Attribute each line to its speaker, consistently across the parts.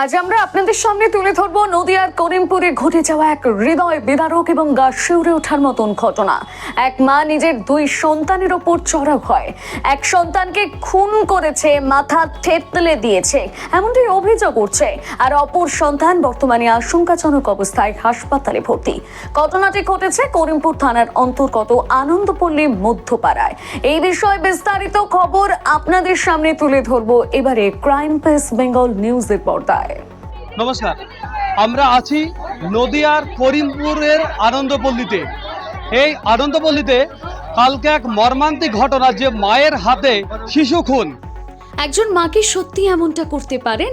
Speaker 1: আজ আমরা আপনাদের সামনে তুলে ধরব নদিয়ার করিমপুরে ঘটে যাওয়া এক হৃদয় বিদারক এবং গা শিউরে ওঠার মতন ঘটনা। এক মা নিজের দুই সন্তানের ওপর চড়াও হয়। এক সন্তানকে খুন করেছে, মাথা থেতলে দিয়েছে। এমনটাই অভিযোগ উঠছে। আর অপর সন্তান বর্তমানে আশঙ্কাজনক অবস্থায় হাসপাতালে ভর্তি। ঘটনাটি ঘটেছে করিমপুর থানার অন্তর্গত আনন্দপল্লী মধ্যপাড়ায়। এই বিষয়ে বিস্তারিত খবর আপনাদের সামনে তুলে ধরবো। এবারে ক্রাইম প্রেস বেঙ্গল নিউজের পর্দায়
Speaker 2: নমস্কার। আমরা আছি নদিয়ার করিমপুরের আনন্দপল্লীতে। এই আনন্দপল্লীতে কালকে এক মর্মান্তিক ঘটনা যে মায়ের হাতে শিশু খুন।
Speaker 1: একজন মাকে সত্যি এমনটা করতে পারেন?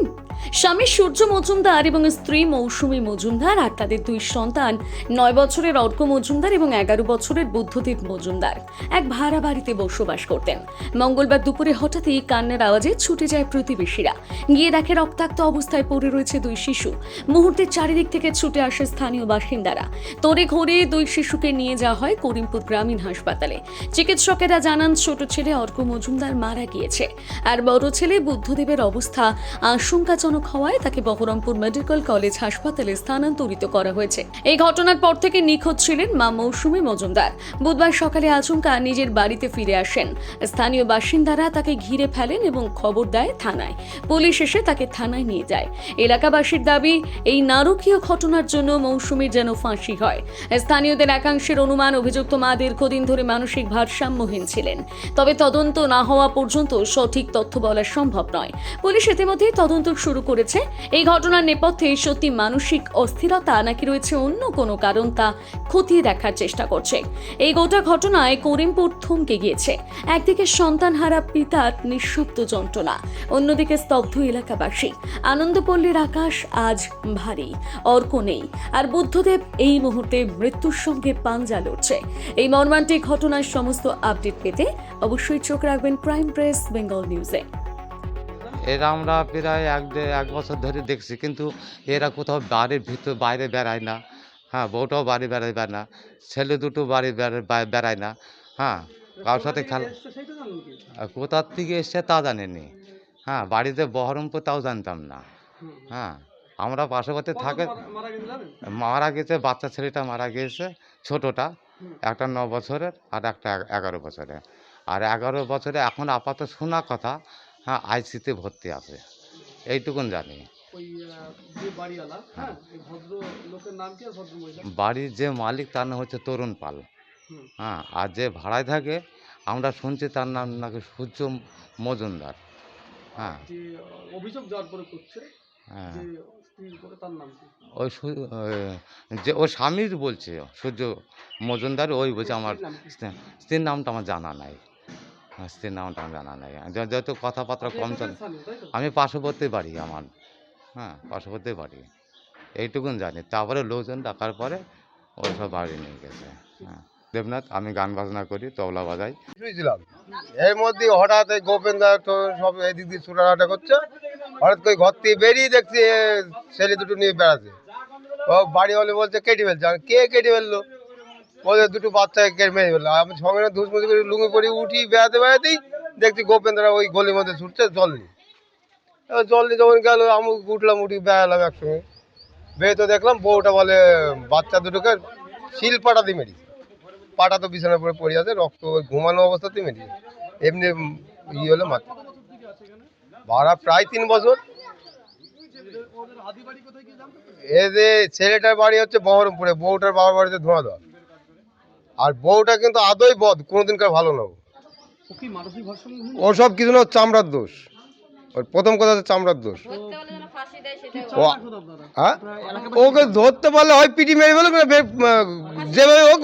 Speaker 1: স্বামী সূর্য মজুমদার এবং স্ত্রী মৌসুমী মজুমদার আর তাদের দুই সন্তান নয় বছরের অর্ক মজুমদার এবং এগারো বছরের বুদ্ধদেব মজুমদার এক ভাড়া বাড়িতে বসবাস করতেন। মঙ্গলবার দুপুরে হঠাৎই কান্নার আওয়াজে ছুটে যায় প্রতিবেশীরা। গিয়ে দেখে রক্তাক্ত অবস্থায় পড়ে রয়েছে দুই শিশু। মুহূর্তে চারিদিক থেকে ছুটে আসে স্থানীয় বাসিন্দারা। তড়ে ঘড়ে দুই শিশুকে নিয়ে যাওয়া হয় করিমপুর গ্রামীণ হাসপাতালে। চিকিৎসকেরা জানান, ছোট ছেলে অর্ক মজুমদার মারা গিয়েছে। আর বড় ছেলে বুদ্ধদেবের অবস্থা আশঙ্কাজনক হওয়ায় তাকে বহরমপুর মেডিকেল কলেজ হাসপাতালে স্থানান্তরিত করা হয়েছে। এই ঘটনার পর থেকে নিখোঁজ ছিলেন মা মৌসুমী মজুমদার। বুধবার সকালে আচমকা নিজের বাড়িতে ফিরে আসেন। স্থানীয় বাসিন্দারা তাকে ঘিরে ফেলেন এবং খবর দেয় থানায়। পুলিশ এসে তাকে থানায় নিয়ে যায়। এলাকাবাসীর দাবি, এই নারকীয় ঘটনার জন্য মৌসুমীর যেন ফাঁসি হয়। স্থানীয়দের একাংশের অনুমান, অভিযুক্ত মা দীর্ঘদিন ধরে মানসিক ভারসাম্যহীন ছিলেন। তবে তদন্ত না হওয়া পর্যন্ত সঠিক তথ্য বলা সম্ভব নয়। পুলিশ ইতিমধ্যেই তদন্ত শুরু করেছে। এই ঘটনার নেপথ্যে সত্যি মানসিক অস্থিরতা নাকি রয়েছে অন্য কোনো কারণ তা খতিয়ে দেখার চেষ্টা করছে। এই গোটা ঘটনায় করিমপুর থমকে গিয়েছে। একদিকে সন্তানহারা পিতার নিঃশব্দ যন্ত্রণা, অন্যদিকে স্তব্ধ এলাকাবাসী। আনন্দপল্লীর আকাশ আজ ভারী, অর্ক নেই। আর বুদ্ধদেব এই মুহূর্তে মৃত্যুর সঙ্গে পাঞ্জা লড়ছে। এই মর্মান্তিক ঘটনার সমস্ত আপডেট পেতে অবশ্যই চোখ রাখবেন প্রাইম প্রেস বেঙ্গল নিউজে।
Speaker 3: এরা আমরা প্রায় এক দে- এক বছর ধরে দেখছি কিন্তু এরা কোথাও বাড়ির ভিতর বাইরে বেড়ায় না। হ্যাঁ বউটাও বাড়ি বেড়ায় না ছেলে দুটো বাড়ি বেড়া- বেড়ায় না। হ্যাঁ কারোর সাথে খেলা কোথার থেকে এসছে তা জানেনি। হ্যাঁ বাড়িতে বহরমপুর তাও জানতাম না। হ্যাঁ আমরা পাশাপাশি থাকে মারা গেছে বাচ্চা ছেলেটা মারা গিয়েছে ছোটোটা। একটা ন বছরের আর একটা এগারো বছরের। আর এগারো বছরে এখন আপাতত শোনা কথা হ্যাঁ আইসিতে ভর্তি আছে। এইটুকুন জানি।
Speaker 2: হ্যাঁ মহিলা
Speaker 3: বাড়ির যে মালিক তার নাম হচ্ছে তরুণ পাল। হ্যাঁ আর যে ভাড়ায় থাকে আমরা শুনছি তার নাম নাকি সূর্য মজুমদার। হ্যাঁ।
Speaker 2: অভিযোগ করছে?
Speaker 3: হ্যাঁ। ওই যে ও স্বামীর বলছে সূর্য মজুমদার ওই বলছে আমার
Speaker 2: স্ত্রীর
Speaker 3: নামটা আমার জানা নাই। হ্যাঁ, স্ত্রীর নামটা আমার জানা নাই। যেহেতু কথাবার্তা কম চলে? আমি পার্শ্ববর্তী বাড়ি আমার। হ্যাঁ পার্শ্ববর্তী বাড়ি। এইটুকুন জানি। তারপরে লোকজন ডাকার পরে ওই সব বাড়ি নিয়ে গেছে। হ্যাঁ। দেবনাথ আমি গান বাজনা করি তবলা বাজাই।
Speaker 4: শুয়েছিলাম এর মধ্যে হঠাৎ এই গোপেন্দা তো সব এদিক দিয়ে ছুটাহাটা করছে। হঠাৎ করে ঘর থেকে বেরিয়ে দেখছি ছেলে দুটো নিয়ে বেড়াচ্ছে। ও বাড়ি হলে বলছে কেটে ফেলছে। আর কে কেটে ফেলল? ওদের দুটো বাচ্চাকে কেটে মেরে ফেলল আমি সঙ্গে ধুসমুচি করে লুঙ্গি পরে উঠি বেড়াতে বেড়াতেই দেখছি গোপেন্দ্রা ওই গলির মধ্যে ছুটছে, জল নিয়ে। জল নিয়ে যখন গেল, আমি উঠলাম উঠি বেড়ালাম একসঙ্গে। বেয়ে তো দেখলাম, বউটা বলে, বাচ্চা দুটোকে শিল পাটা দিয়ে মেরেছে। পাটা তো বিছানার পরে পড়ে আছে, রক্ত ঘুমানো অবস্থাতেই মেরেছে। এমনি ই হলে মাত্র। ভাড়া প্রায় তিন বছর।
Speaker 2: ওদের আদি বাড়ি কোথায় কি জানতে পারছেন?
Speaker 4: এ যে ছেলেটার বাড়ি হচ্ছে বহরমপুরে, বউটার বাবার বাড়িতে ধোঁয়া দেওয়া। আর বউটা কিন্তু আদৌ বদ কোনোদিনকার ভালো না ও।
Speaker 2: মানসিক
Speaker 4: কিছু না চামড়ার দোষ। ওর প্রথম কথা হচ্ছে চামড়ার দোষ। ও হ্যাঁ? ওকে ধরতে পারলে হয় পিটি মেরে ফেলো যেভাবে হোক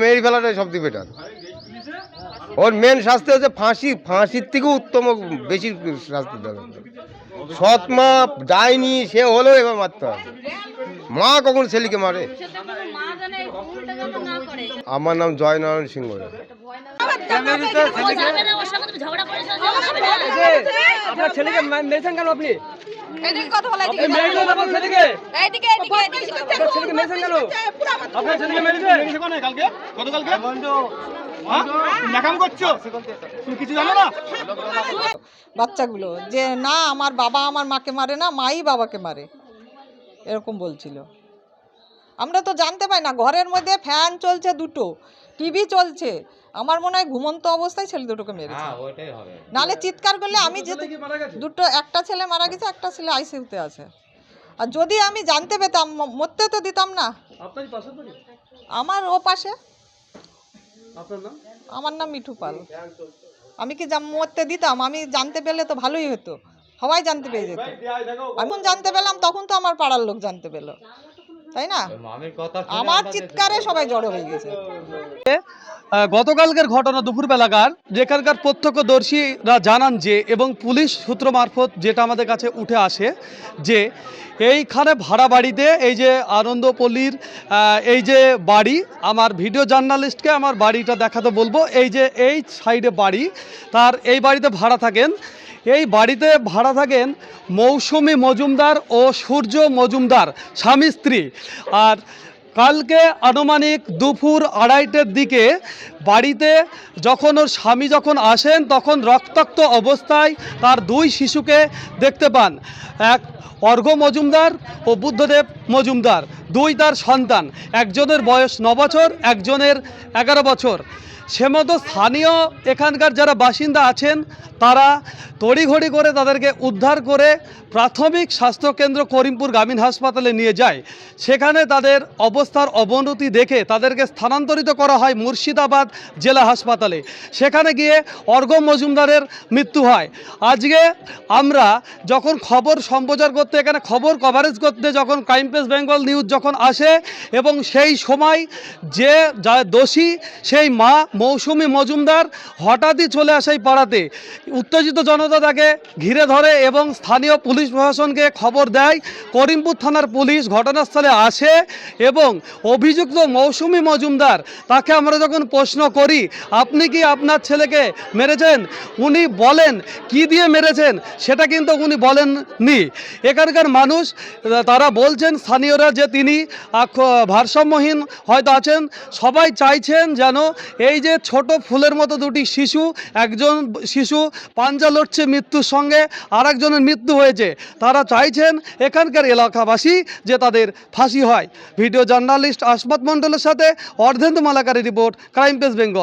Speaker 4: মেরে ফেলাটাই সব থেকে বেটার ওর মেন শাস্তি হচ্ছে ফাঁসি ফাঁসির থেকেও উত্তম বেশি শাস্তি দেওয়া। সৎ মা ডাইনি সে হলেও এবার মারতে হবে। মা কখন ছেলেকে মারে? আমার নাম জয়নারায়ণ সিংহ।
Speaker 5: আপনার ছেলেকে মেরেছেন কেন আপনি?
Speaker 6: বাচ্চাগুলো যে না আমার বাবা আমার মাকে মারে না মাই বাবাকে মারে। এরকম বলছিল। আমরা তো জানতে পাই না ঘরের মধ্যে ফ্যান চলছে দুটো টিভি চলছে। আমার মনে হয় ঘুমন্ত অবস্থায় ছেলে দুটোকে মেরেছে।
Speaker 3: হ্যাঁ
Speaker 6: নালে চিৎকার করলে আমি যে দুটো একটা ছেলে মারা গেছে একটা ছেলে আইসিইউতে আছে। আর যদি আমি জানতে পেতাম মরতে তো দিতাম না। আমার ও পাশে।
Speaker 2: আপনার নাম?
Speaker 6: আমার নাম মিঠু পাল। আমি কি জাম- মরতে দিতাম? আমি জানতে পেলে তো ভালোই হতো। সবাই জানতে পেয়ে যেত। এখন জানতে পেলাম তখন তো আমার পাড়ার লোক জানতে পেল। তাই না? আমরা চিৎকারে সবাই জড়ো হয়ে গেছে
Speaker 2: গতকালকের ঘটনা দুপুরবেলাকার যেখানকার প্রত্যক্ষদর্শীরা জানান যে এবং পুলিশ সূত্র মারফত যেটা আমাদের কাছে উঠে আসে যে এইখানে ভাড়া বাড়িতে এই যে আনন্দপল্লীর এই যে বাড়ি আমার ভিডিও জার্নালিস্টকে আমার বাড়িটা দেখাতে বলব। এই যে এই সাইডে বাড়ি তার এই বাড়িতে ভাড়া থাকেন এই বাড়িতে ভাড়া থাকেন মৌসুমি মজুমদার ও সূর্য মজুমদার, স্বামী, স্ত্রী। আর কালকে আনুমানিক দুপুর আড়াইটের দিকে বাড়িতে যখন ওর স্বামী যখন আসেন, তখন রক্তাক্ত অবস্থায় তার দুই শিশুকে দেখতে পান। এক অর্ঘ মজুমদার ও বুদ্ধদেব মজুমদার, দুই তার সন্তান। একজনের বয়স ন বছর একজনের এগারো বছর। সে মতো স্থানীয় এখানকার যারা বাসিন্দা আছেন, তারা তড়িঘড়ি করে তাদেরকে উদ্ধার করে প্রাথমিক স্বাস্থ্যকেন্দ্র করিমপুর গ্রামীণ হাসপাতালে নিয়ে যায়। সেখানে তাদের অবস্থার অবনতি দেখে তাদেরকে স্থানান্তরিত করা হয় মুর্শিদাবাদ জেলা হাসপাতালে। সেখানে গিয়ে অর্ঘ মজুমদারের মৃত্যু হয়। আজকে আমরা যখন খবর সম্প্রচার করতে, এখানে খবর কভারেজ করতে যখন ক্রাইম বেঙ্গল নিউজ যখন আসে এবং সেই সময় যে যা দোষী, সেই মা মৌসুমি মজুমদার হঠাৎই চলে আসে এই পাড়াতে। উত্তেজিত জনতা তাকে ঘিরে ধরে এবং স্থানীয় পুলিশ প্রশাসনকে খবর দেয়। করিমপুর থানার পুলিশ ঘটনাস্থলে আসে এবং অভিযুক্ত মৌসুমি মজুমদার তাকে আমরা যখন প্রশ্ন করি, আপনি কি আপনার ছেলেকে মেরেছেন? উনি বলেন, কি দিয়ে মেরেছেন? সেটা কিন্তু উনি বলেননি। এখানকার মানুষ, তারা বলছেন, স্থানীয়রা যে তিনি ভারসাম্যহীন হয়তো আছেন, সবাই চাইছেন যেন এই যে ছোট ফুলের মতো দুটি শিশু, একজন শিশু পাঞ্জা লড়ছে মৃত্যুর সঙ্গে আর একজনের মৃত্যু হয়েছে। তারা চাইছেন এখানকার এলাকাবাসী যে তাদের ফাঁসি হয়। ভিডিও জার্নালিস্ট আসমত মণ্ডলের সাথে অর্ধেন্দু মালাকারি রিপোর্ট, ক্রাইম পেস বেঙ্গল।